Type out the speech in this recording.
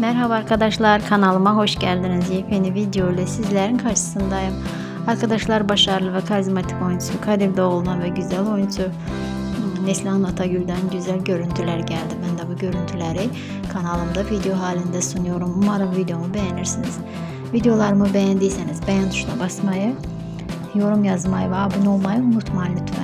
Merhaba arkadaşlar kanalıma hoş geldiniz. Yepyeni video ile sizlerin karşısındayım. Arkadaşlar başarılı ve karizmatik oyuncu Kadir Doğulu'na ve güzel oyuncu Neslihan Atagül'den güzel görüntüler geldi. Ben de bu görüntüleri kanalımda video halinde sunuyorum. Umarım videomu beğenirsiniz. Videolarımı beğendiyseniz beğen tuşuna basmayı, yorum yazmayı ve abone olmayı unutmayın lütfen.